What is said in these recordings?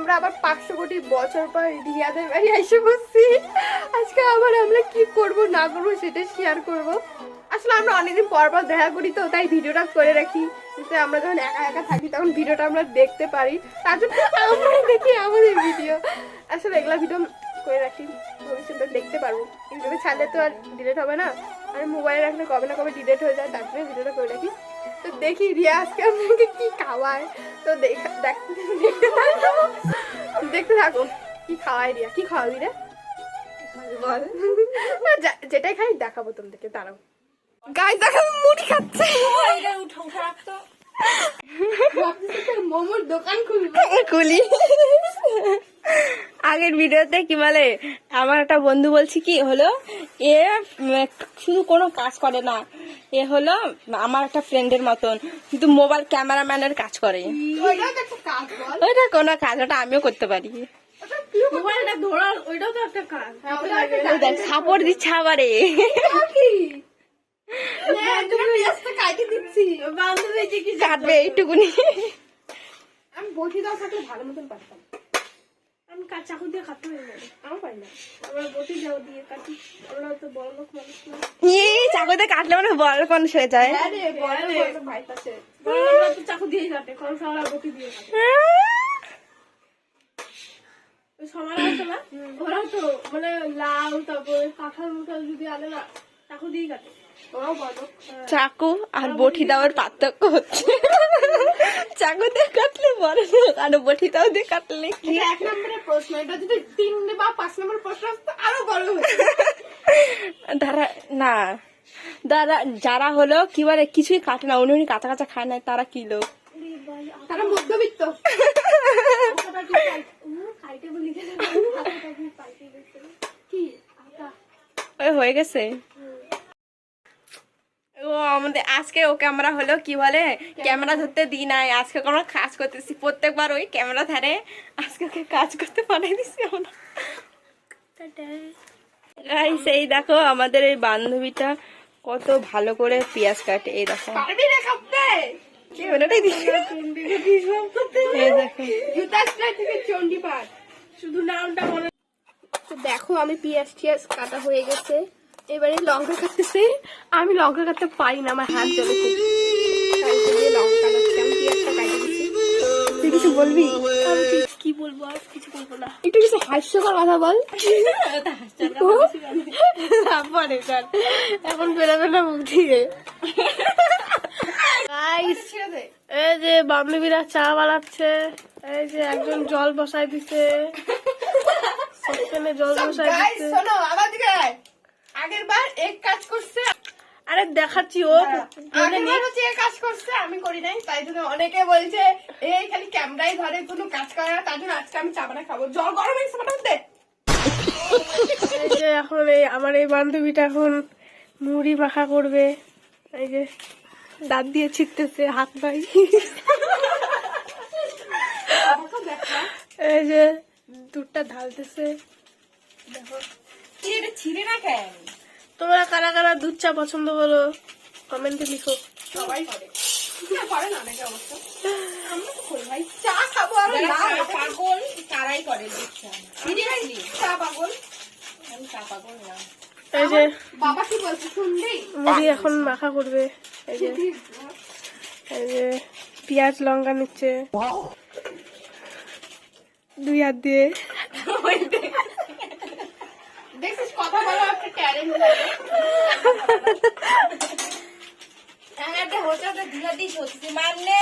আমরা আবার পাঁচশো কোটি বছর পর রিয়াদের বাড়ি এসে বসছি। আজকে আবার আমরা কি করব, না করব সেটা শেয়ার করব। আসলে আমরা অনেকদিন পর পর দেখা করি তো, তাই ভিডিওটা করে রাখি। কিন্তু আমরা যখন একা একা থাকি তখন ভিডিওটা আমরা দেখতে পারি। তার জন্য আমরা দেখি আমাদের ভিডিও। আসলে এগুলা ভিডিও করে রাখি। ভবিষ্যতে দেখতে পারব। ইউটিউবে ছাড়লে তো আর ডিলেট হবে না। আর মোবাইলে রাখলে কবে না কবে ডিলেট হয়ে যায়, তার জন্য ভিডিওটা করে রাখি। তো দেখি রিয়া আজকে আমাকে কি খাওয়ায়। তো দেখা দেখ- দেখতে থাকো। কি খাওয়াই রিয়া কি খাওয়াবি রে? বল। না, যেটাই খাই দেখাবো তোমাদেরকে দাঁড়াও। গাছ দেখাবো মুড়ি খাচ্ছে। মোমোর দোকান কুলি। আগের ভিডিওতে কি বলে আমার একটা বন্ধু বলছি কি হলো এ শুধু কোনো কাজ করে না এ হলো আমার একটা ফ্রেন্ডের মতন কিন্তু মোবাইল ক্যামেরাম্যানের কাজ করে। ওইটা কোনো কাজ ওটা আমিও করতে পারি। সাপোর্ট দিচ্ছে আবারে কাটবে এইটুকুনি। আমি বটি দাও থাকলে ভালো মতন পারতাম আমি চাকু দিয়ে কাটতে হয়ে যাবে আমার পারি না। আমরা বটি যাও দিয়ে কাটি। আমরা তো বড় লোক মানুষ না। এই চাকুতে কাটলে মানে বড় মানুষ হয়ে যায়। হ্যাঁ রে বড় লোক ভাই পাশে বড় লোকরা তো চাকু দিয়ে কাটে কোন সারা বটি দিয়ে কাটে। সবার আছে না ওরাও তো মানে লাউ তারপরে কাঁঠাল মুঠাল যদি আনে না চাকু দিয়ে কাটে। চাকু আর বটি দেওয়ার পার্থক্য হচ্ছে। চাকুতে কাটলে বড় আর বটি দাও দিয়ে কাটলে কি? এক নম্বরের প্রশ্ন। এটা যদি তিন বা পাঁচ নম্বর প্রশ্ন আসতো আরও বড় তারা না। যারা যারা হলো কি বলে কিছুই কাটে না। উনি উনি কাঁচা কাঁচা খায় না তারা কি লোক? তারা মধ্যবিত্ত। হয়ে গেছে। ও আমাদের আজকে ওকে আমরা হলো কি বলে? ক্যামেরা। ধরতে দিই নাই। আজকে আমরা কাজ করতেছি। প্রত্যেকবার ওই ক্যামেরা ধারে আজকে ওকে কাজ করতে পাঠাই দিছি আমরা। Guys, এই দেখো আমাদের এই বান্ধবীটা কত ভালো করে পেঁয়াজ কাটে। এই দেখো। মনে দেখো আমি পিঁয়াজ টিয়াজ কাটা হয়ে গেছে। এবারে লঙ্কা কাটতেছে। আমি লঙ্কা কাটতে পারি না আমার হাত জ্বলে তাই কিছু বলবি? কি- বলব আর কিছু বলব না। একটু কিছু হাস্যকর কথা বল। তারপরে এখন বেরোবে না মুখ দিয়ে। এই যে বান্ধবীরা চা বানাচ্ছে এই যে একজন জল বসাই দিছে। জল বসাই দিচ্ছে আগের বার এক কাজ করছে। আরে দেখাচ্ছি ও আগের হচ্ছে এক কাজ করছে আমি করি নাই তাই জন্য অনেকে বলছে এই খালি ক্যামেরাই ধরে কোনো কাজ করে না তার জন্য আজকে আমি চা বানা খাব। জল গরম হয়েছে মোটামুটি। এখন এই আমার এই বান্ধবীটা এখন মুড়ি মাখা করবে। এই যে দাঁত দিয়ে ছিটতেছে হাত নাই। এই যে দুধটা ঢালতেছে। দেখো ছিঁড়ে না কেন? তোমরা কারা কারা দুধ চা পছন্দ করো? কমেন্টে লিখো। সবাই করে না, করে না অনেকে অবশ্য। আমরা তো করি ভাই। চা খাব আর পাগল তারাই করে সিরিয়াসলি চা। পাগল? আমি চা পাগল না। এই যে বাবা কি বলছে শুনলি মুড়ি এখন মাখা করবে। এই যে এই যে পেঁয়াজ লঙ্কা নিচ্ছে দুই হাত দিয়ে। দেখছিস কথা বলা একটা ট্যালেন্ট মানে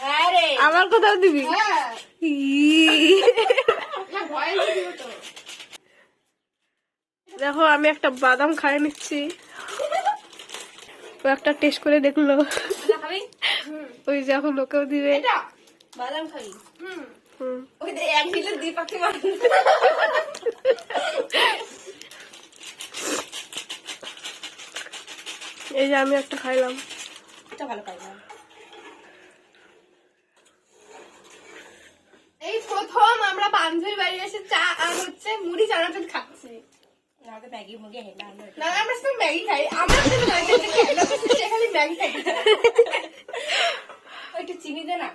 হ্যাঁ আমার কোথাও দিবি? হ্যাঁ। দেখো আমি একটা বাদাম খাই নিচ্ছি। ও একটা টেস্ট করে দেখল। ওই যখন লোকেও দিবে। বাদাম হুম। ওই যে এক কিলো দুই পাখি মার এই যে আমি একটা খাইলাম। এটা ভালো পাই এই প্রথম আমরা বান্ধবীর বাড়ি এসে চা আর হচ্ছে মুড়ি চানাচুর খাচ্ছি। আমাকে ম্যাগি মুগি না আমরা শুধু ম্যাগি খাই। আমরা আমরা খালি ম্যাগি খাই একটু চিনি দে না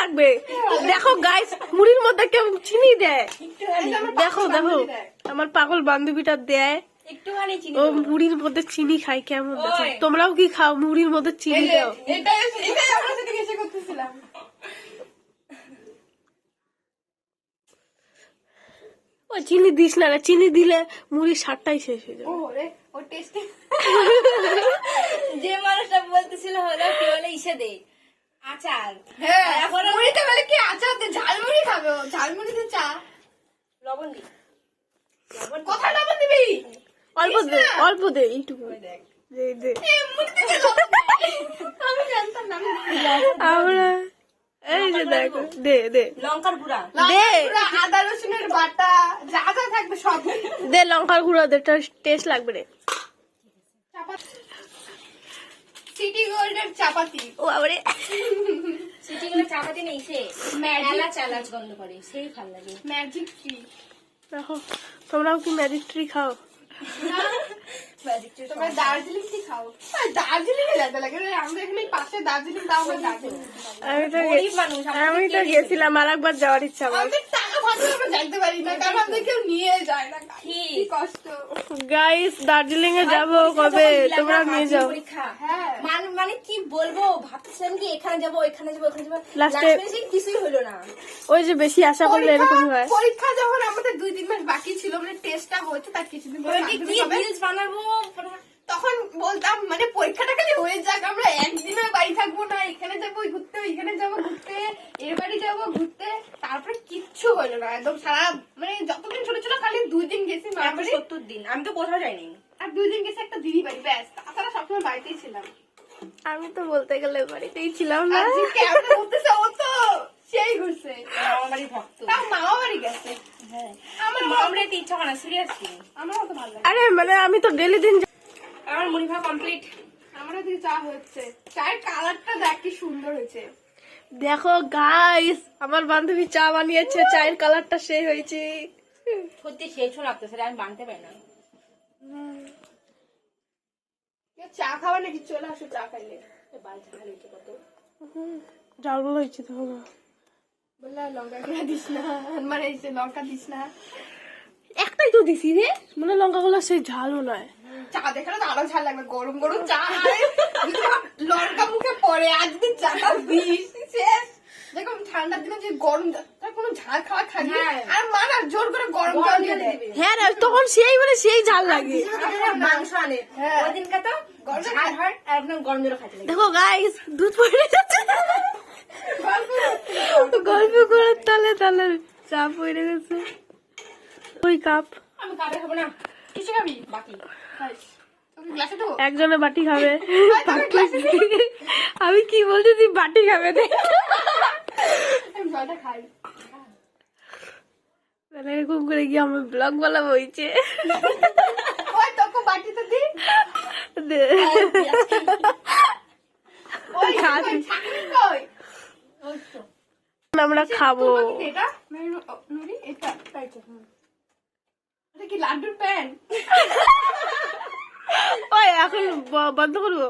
লাগবে দেখো গাইস মুড়ির মধ্যে কেউ চিনি দেয়? দেখো দেখো। আমার পাগল বান্ধবীটা দেয়। ও মুড়ির মধ্যে চিনি খাই কেমন? দেখো তোমরাও কি খাও? মুড়ির মধ্যে চিনি দাও। ও চিনি দিস না চিনি দিলে মুড়ির স্বাদটাই শেষ হয়ে যাবে। ও টেস্টি যে মানুষটা বলতেছিল হলো কি বলে ইসে দে। আচার। হ্যাঁ এখন মুড়িতে বলে কি আচার ঝালমুড়ি খাবে ঝালমুড়িতে চা। লবণ দি। কোথায় লবণ দিবি? অল্প দে অল্প দে এইটুকু দেখ। দে দে। এ, মুড়িতে কি লবণ দেয়? আমি জানতাম না আমরা এই যে দেখো দে দে। লঙ্কার গুঁড়া। দে। আদা রসুনের বাটা যা যা থাকবে সব। দে লঙ্কার গুঁড়ো দে টেস্ট লাগবে রে। সিটি গোল্ডের চাপাতি ও আবারে সিটিগুলো চাপাতি নেই সে. এলাচ এলাচ গন্ধ করে সেই ভালো লাগে। ম্যাজিক ট্রি দেখো তোমরাও কি ম্যাজিক ট্রি খাও? তোমরা দার্জিলিং খাও? দার্জিলিং এ যেতে লাগে। রে, আমাদের এখানে পাশে দার্জিলিং তাও দার্জিলিং। আমি তো গেছিলাম আর একবার যাওয়ার ইচ্ছা আমার। আমাদের টাকা থাকলে আমরা যাইতে পারি না কারণ আমাদের কেউ নিয়ে যায় না ঠিক। কি কষ্ট। গাইস দার্জিলিং এ যাব কবে? তোমরা নিয়ে যাও। পরীক্ষা। হ্যাঁ। মানে মানে কি বলব? ভাবছিলাম কি এখানে যাব এখানে যাব এখানে যাব। লাস্টে কিছুই হলো না। ওই যে বেশি আশা করলে এরকমই হয়। পরীক্ষা- যখন আমাদের দুই তিন মাস বাকি ছিল মানে টেস্টটা হচ্ছে তার কিছুদিন পরে কি। রিলস বানাবো? তখন বলতাম মানে পরীক্ষাটা খালি হয়ে যাক আমরা একদিনের বাড়ি থাকব না। এখানে যাব ঘুরতে এখানে যাব ঘুরতে এর বাড়ি যাব ঘুরতে। তারপরে কিচ্ছু হলো না একদম সারা মানে যতদিন ছোট ছিল খালি দুই দিন গেছি মার আমি সত্তর দিন আমি তো কোথাও যাইনি। আর দুই দিন গেছি একটা দিদি বাড়ি ব্যাস। তাছাড়া সবসময় বাড়িতেই ছিলাম। আমি তো বলতে গেলে বাড়িতেই ছিলাম না। ও তো সেই ঘুরছে। আমার বাড়ি ভক্ত। তাও মামা বাড়ি গেছে। হ্যাঁ। আমার ইচ্ছা করে না সিরিয়াসলি। আমার অত ভালো লাগে। আরে মানে আমি তো ডেলি দিন আমার মুড়ি খাওয়া কমপ্লিট আমার ওদিকে চা হচ্ছে। চায়ের কালারটা দেখ কি সুন্দর হয়েছে। দেখো গাইস আমার বান্ধবী চা বানিয়েছে চায়ের কালারটা সেই হয়েছে। সত্যি শেষও লাগতেছে রে, আমি বানতে পারি না। চা খাওয়া নাকি? চলে আসো চা খাইলে। বাল ঝাল হয়েছে কত। জাল হয়েছে তো বললা লঙ্কা দিস না। মানে এই যে লঙ্কা দিস না। একটাই তো দিছি রে। মানে লঙ্কা গুলো সেই ঝালও নয়। চা দেখালে তো আরও ঝাল লাগবে। গরম গরম চা লঙ্কা মুখে পড়ে যদি চাটা দিস। শেষ। দেখো ঠান্ডার দিনে যে গরম কোনো ঝাল খাওয়া খাবি হ্যাঁ। আর মা না জোর করে গরম জল দিয়ে দেবে। হ্যাঁ রে তখন সেই মানে সেই ঝাল লাগে। মাংস আনে। হ্যাঁ। ওই দিনকে তো ঝাল হয় একদম গরম জল খাইতে দেখো গাইস দুধ পড়ে যাচ্ছে। গল্প করে তালে তালে চা পড়ে গেছে। ওই কাপ? আমি কাবে খাব না। কিছু খাবি? বাকি একজনে বাটি খাবে। আমি কি বলছি তুই বাটি খাবে এরকম করে গিয়ে আমার ব্লগ বলা বইছে। আমরা খাব। এটা মেনু- ও, নুরি এটা তাই তো, হুম। এটা কি লাড্ডুর প্যান? ওই এখন বন্ধ করব।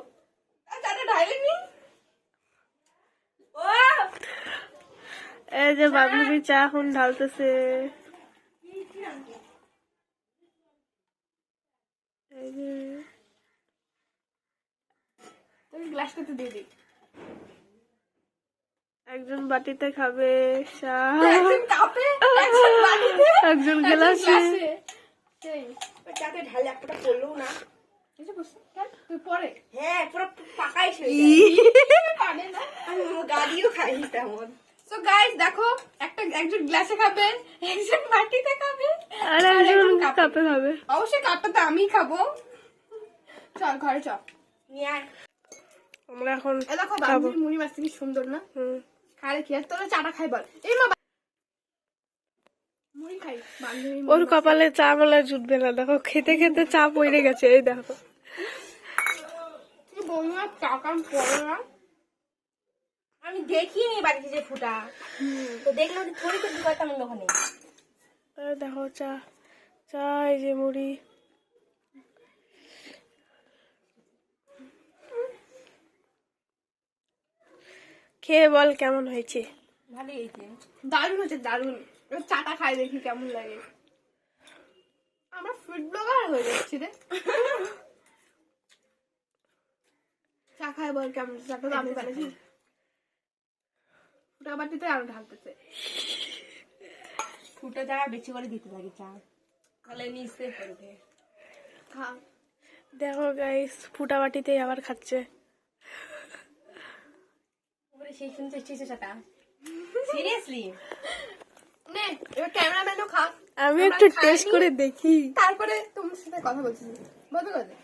এই যে বাবলুবি চা এখন ঢালতেছে। এই যে। তোকে গ্লাসটা তো দিয়ে দিই। একজন বাটিতে খাবে একজন গ্লাসে। ঢালে একটা পড়লেও না? তুই পরে। হ্যাঁ পুরো পাকাই পারে না। আমি গাড়িও খাই তেমন। সো গাইস দেখো একটা একজন গ্লাসে খাবে একজন বাটিতে খাবে আর আর একজন একজন কাপে। কাপে খাবে। অবশ্যই খাব। চল ঘরে চল নিয়ে আয়। আমরা এখন এ দেখো বাবুর মুড়ি মাছ কি সুন্দর না? হুম। খাই কি আর তোরা চাটা খাই বল। এই মা ওর কপালে চা বলে জুটবে না দেখো খেতে খেতে চা পড়ে গেছে এই দেখো। আমি দেখিনি বাড়িতে যে ফুটা। তো দেখলে ওদের থরি করে দিতে আমার ওখানে দেখো চা চা এই যে মুড়ি। খেয়ে বল কেমন হয়েছে? ভালোই হয়েছে। দারুণ হচ্ছে দারুণ। চাটা খাই দেখি কেমন লাগে। আমরা ফুড ব্লগার হয়ে যাচ্ছি রে। চা খাই বল কেমন? চাটা তো আমি বানাইছি ফুটা বাটিতে আরও ঢালতেছে। ফুটো জায়গা বেশি করে দিতে লাগে চা। তাহলে নিচে পড়বে খা দেখো গাইস ফুটা বাটিতে আবার খাচ্ছে। ওরে সেই শুনতে চাটা। সিরিয়াসলি নে এবার ক্যামেরাম্যানও খা। আমি একটু টেস্ট করে দেখি। তারপরে তোমার সাথে কথা বলছি। বলবে কথা